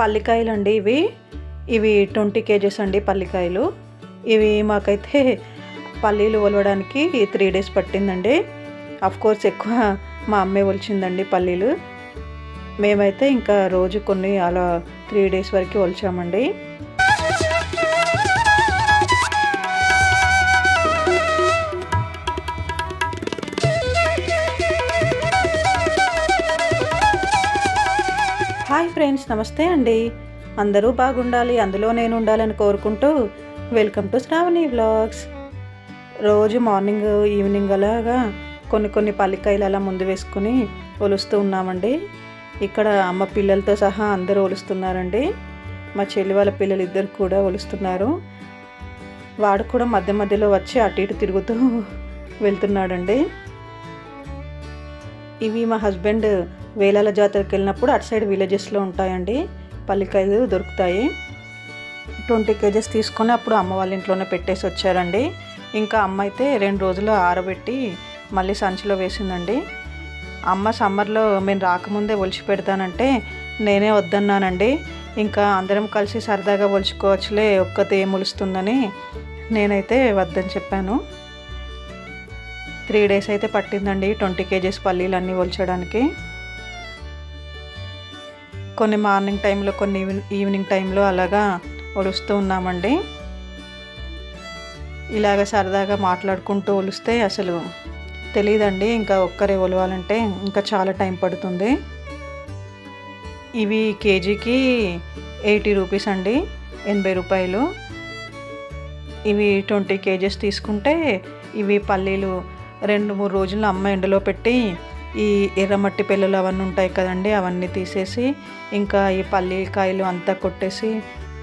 పల్లికాయలు అండి ఇవి. ఇవి ట్వంటీ కేజెస్ అండి పల్లికాయలు. ఇవి మాకైతే పల్లీలు ఒలవడానికి త్రీ డేస్ పట్టిందండి. కోర్స్ ఎక్కువ మా అమ్మే ఒలిచిందండి పల్లీలు. మేమైతే ఇంకా రోజు కొన్ని అలా త్రీ డేస్ వరకు ఒలిచామండి. హాయ్ ఫ్రెండ్స్ నమస్తే అండి. అందరూ బాగుండాలి అందులో నేను ఉండాలని కోరుకుంటూ వెల్కమ్ టు శ్రావణి వ్లాగ్స్. రోజు మార్నింగ్ ఈవినింగ్ అలాగా కొన్ని కొన్ని పల్లికాయలు అలా ముందు వేసుకుని ఒలుస్తూ ఉన్నామండి. ఇక్కడ అమ్మ పిల్లలతో సహా అందరూ ఒలుస్తున్నారండి. మా చెల్లి వాళ్ళ పిల్లలు ఇద్దరు కూడా ఒలుస్తున్నారు. వాడు కూడా మధ్య మధ్యలో వచ్చి అటు ఇటు తిరుగుతూ వెళ్తున్నాడండి. ఇవి మా హస్బెండ్ వేలాల జాతరకి వెళ్ళినప్పుడు అటు సైడ్ విలేజెస్లో ఉంటాయండి. పల్లికాయలు దొరుకుతాయి. ట్వంటీ కేజెస్ తీసుకొని అప్పుడు అమ్మ వాళ్ళ ఇంట్లోనే పెట్టేసి వచ్చారండి. ఇంకా అమ్మ అయితే రెండు రోజులు ఆరబెట్టి మళ్ళీ సంచిలో వేసిందండి. అమ్మ సమ్మర్లో మేము రాకముందే ఒలిచి పెడతానంటే నేనే వద్దన్నానండి. ఇంకా అందరం కలిసి సరదాగా ఒలుచుకోవచ్చులే ఒక్కతే ములుస్తుందని నేనైతే వద్దని చెప్పాను. త్రీ డేస్ అయితే పట్టిందండి ట్వంటీ కేజెస్ పల్లీలు అన్నీ ఒలచడానికి. కొన్ని మార్నింగ్ టైంలో కొన్ని ఈవినింగ్ టైంలో అలాగా ఒలుస్తూ ఉన్నామండి. ఇలాగ సరదాగా మాట్లాడుకుంటూ ఒలిస్తే అసలు తెలియదండి ఇంకా ఒక్కరే ఒలవాలంటే ఇంకా చాలా టైం పడుతుంది. ఇవి కేజీకి ఎయిటీ రూపీస్ అండి ఎనభై రూపాయలు. ఇవి ట్వంటీ కేజెస్ తీసుకుంటే ఇవి పల్లీలు రెండు మూడు రోజులు అమ్మ ఎండలో పెట్టి ఈ ఎర్రమట్టి పెళ్ళలు అవన్నీ ఉంటాయి కదండి అవన్నీ తీసేసి ఇంకా ఈ పల్లీకాయలు అంతా కొట్టేసి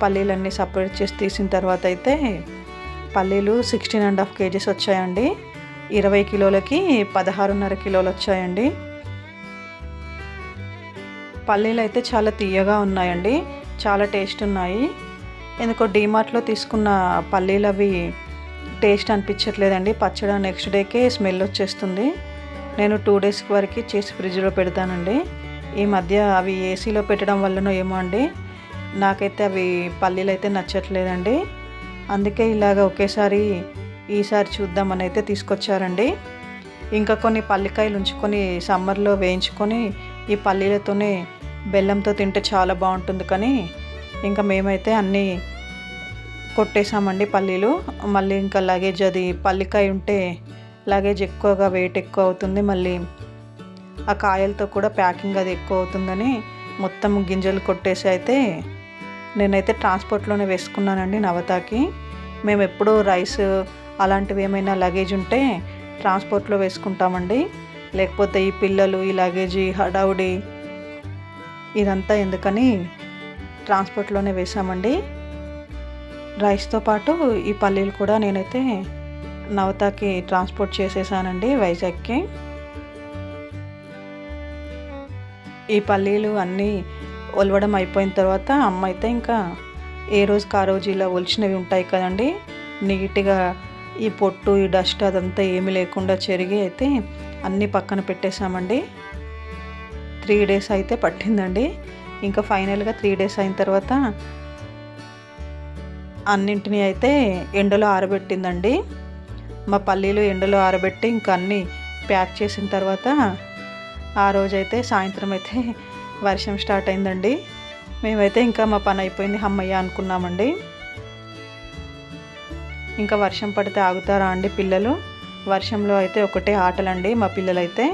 పల్లీలన్నీ సపరేట్ చేసి తీసిన తర్వాత అయితే పల్లీలు సిక్స్టీన్ అండ్ హాఫ్ కేజీస్ వచ్చాయండి. ఇరవై కిలోలకి పదహారున్నర కిలోలు వచ్చాయండి. పల్లీలు అయితే చాలా తీయగా ఉన్నాయండి చాలా టేస్ట్ ఉన్నాయి. ఎందుకో డీమార్ట్లో తీసుకున్న పల్లీలు అవి టేస్ట్ అనిపించట్లేదండి పచ్చడి నెక్స్ట్ డేకే స్మెల్ వచ్చేస్తుంది. నేను టూ డేస్ వరకు చేసి ఫ్రిడ్జ్లో పెడతానండి. ఈ మధ్య అవి ఏసీలో పెట్టడం వల్లనో ఏమో అండి. నాకైతే అవి పల్లీలు అయితే నచ్చట్లేదండి. అందుకే ఇలాగ ఒకేసారి ఈసారి చూద్దామని అయితే తీసుకొచ్చారండి. ఇంకా కొన్ని పల్లికాయలు ఉంచుకొని సమ్మర్లో వేయించుకొని ఈ పల్లీలతోనే బెల్లంతో తింటే చాలా బాగుంటుంది కానీ ఇంకా మేమైతే అన్నీ కొట్టేసామండి పల్లీలు. మళ్ళీ ఇంకా లగేజ్ అది పల్లికాయ ఉంటే లగేజ్ ఎక్కువగా వెయిట్ ఎక్కువ అవుతుంది. మళ్ళీ ఆ కాయలతో కూడా ప్యాకింగ్ అది ఎక్కువ అవుతుందని మొత్తం గింజలు కొట్టేసి అయితే నేనైతే ట్రాన్స్పోర్ట్లోనే వేసుకున్నానండి నవతాకి. మేము ఎప్పుడూ రైస్ అలాంటివి ఏమైనా లగేజ్ ఉంటే ట్రాన్స్పోర్ట్లో వేసుకుంటామండి. లేకపోతే ఈ పిల్లలు ఈ లగేజీ హడావుడి ఇదంతా ఎందుకని ట్రాన్స్పోర్ట్లోనే వేసామండి రైస్తో పాటు ఈ పల్లీలు కూడా నేనైతే నవతాకి ట్రాన్స్పోర్ట్ చేసేసానండి వైజాగ్కి. ఈ పల్లీలు అన్నీ ఒలవడం అయిపోయిన తర్వాత అమ్మ అయితే ఇంకా ఏ రోజుకి ఆ రోజు ఇలా ఒలిచినవి ఉంటాయి కదండి. నీట్గా ఈ పొట్టు ఈ డస్ట్ అదంతా ఏమీ లేకుండా చెరిగి అయితే అన్నీ పక్కన పెట్టేశామండి. త్రీ డేస్ అయితే పట్టిందండి. ఇంకా ఫైనల్గా త్రీ డేస్ అయిన తర్వాత అన్నింటినీ అయితే ఎండలో ఆరబెట్టిందండి. మా పల్లీలు ఎండలో ఆరబెట్టి ఇంకా అన్నీ ప్యాక్ చేసిన తర్వాత ఆ రోజైతే సాయంత్రం అయితే వర్షం స్టార్ట్ అయిందండి. మేమైతే ఇంకా మా పని అయిపోయింది అమ్మయ్య అనుకున్నామండి. ఇంకా వర్షం పడితే ఆగుతారా అండి పిల్లలు? వర్షంలో అయితే ఒకటే ఆటలండి మా పిల్లలైతే.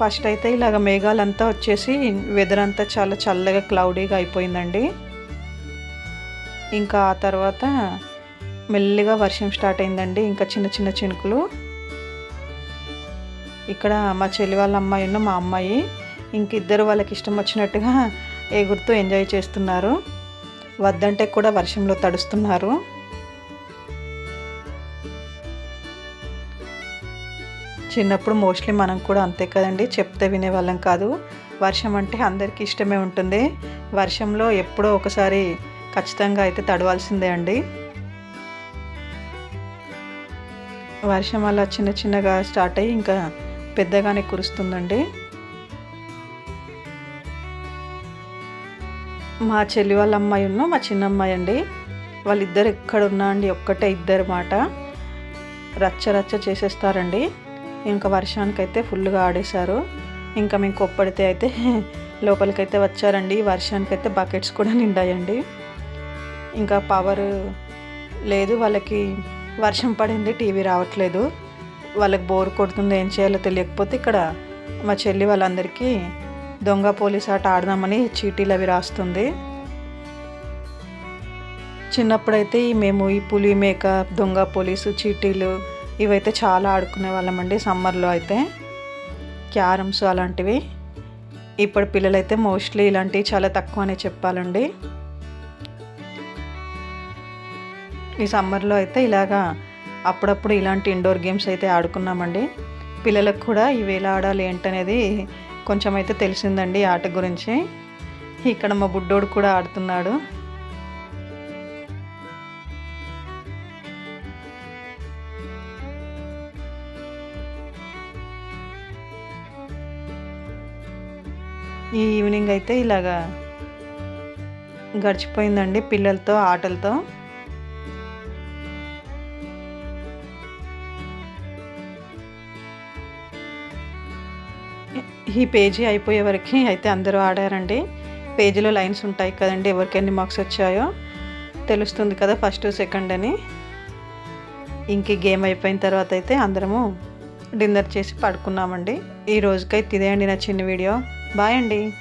ఫస్ట్ అయితే ఇలాగ మేఘాలంతా వచ్చేసి వెదర్ అంతా చాలా చల్లగా క్లౌడీగా అయిపోయిందండి. ఇంకా ఆ తర్వాత మెల్లిగా వర్షం స్టార్ట్ అయిందండి. ఇంకా చిన్న చిన్న చినుకులు. ఇక్కడ మా చెల్లి వాళ్ళ అమ్మాయి ఉన్న మా అమ్మాయి ఇంక ఇద్దరు వాళ్ళకి ఇష్టం వచ్చినట్టుగా ఎగురుతూ ఎంజాయ్ చేస్తున్నారు. వద్దంటే కూడా వర్షంలో తడుస్తున్నారు. చిన్నప్పుడు మోస్ట్లీ మనం కూడా అంతే కదండి చెప్తే వినేవాళ్ళం కాదు. వర్షం అంటే అందరికీ ఇష్టమే ఉంటుంది. వర్షంలో ఎప్పుడో ఒకసారి ఖచ్చితంగా అయితే తడవాల్సిందే అండి. వర్షం అలా చిన్న చిన్నగా స్టార్ట్ అయ్యి ఇంకా పెద్దగానే కురుస్తుందండి. మా చెల్లి వాళ్ళ అమ్మాయి ఉన్న మా చిన్న అమ్మాయి అండి. వాళ్ళిద్దరు ఎక్కడ ఉన్నా అండి ఒక్కటే ఇద్దరు మాట. రచ్చ రచ్చ చేసేస్తారండి. ఇంకా వర్షానికైతే ఫుల్గా ఆడేశారు. ఇంకా మేము కొప్పడితే అయితే లోపలికైతే వచ్చారండి. వర్షానికైతే బకెట్స్ కూడా నిండాయండి. ఇంకా పవర్ లేదు వాళ్ళకి వర్షం పడింది టీవీ రావట్లేదు. వాళ్ళకి బోర్ కొడుతుంది ఏం చేయాలో తెలియకపోతే ఇక్కడ మా చెల్లి వాళ్ళందరికీ దొంగ పోలీస్ ఆట ఆడదామని చీటీలు అవి రాస్తుంది. చిన్నప్పుడైతే మేము ఈ పులి మేక దొంగ పోలీసు చీటీలు ఇవైతే చాలా ఆడుకునే వాళ్ళమండి సమ్మర్లో అయితే. క్యారమ్స్ అలాంటివి. ఇప్పుడు పిల్లలైతే మోస్ట్లీ ఇలాంటివి చాలా తక్కువ అనే చెప్పాలండి. ఈ సమ్మర్లో అయితే ఇలాగా అప్పుడప్పుడు ఇలాంటి ఇండోర్ గేమ్స్ అయితే ఆడుకున్నామండి. పిల్లలకు కూడా ఇవి ఎలా ఆడాలి ఏంటనేది కొంచెం అయితే తెలిసిందండి ఆట గురించి. ఇక్కడ మా బుడ్డోడు కూడా ఆడుతున్నాడు. ఈ ఈవినింగ్ అయితే ఇలాగా గడిచిపోయిందండి పిల్లలతో ఆటలతో. ఈ పేజీ అయిపోయే వరకు అయితే అందరూ ఆడారండి. పేజీలో లైన్స్ ఉంటాయి కదండి ఎవరికి ఎన్ని మార్క్స్ వచ్చాయో తెలుస్తుంది కదా ఫస్ట్ సెకండ్ అని. ఇంక గేమ్ అయిపోయిన తర్వాత అయితే అందరము డిన్నర్ చేసి పడుకున్నామండి. ఈ రోజుకైతే ఇదే అండి నా చిన్న వీడియో. బాయ్ అండి.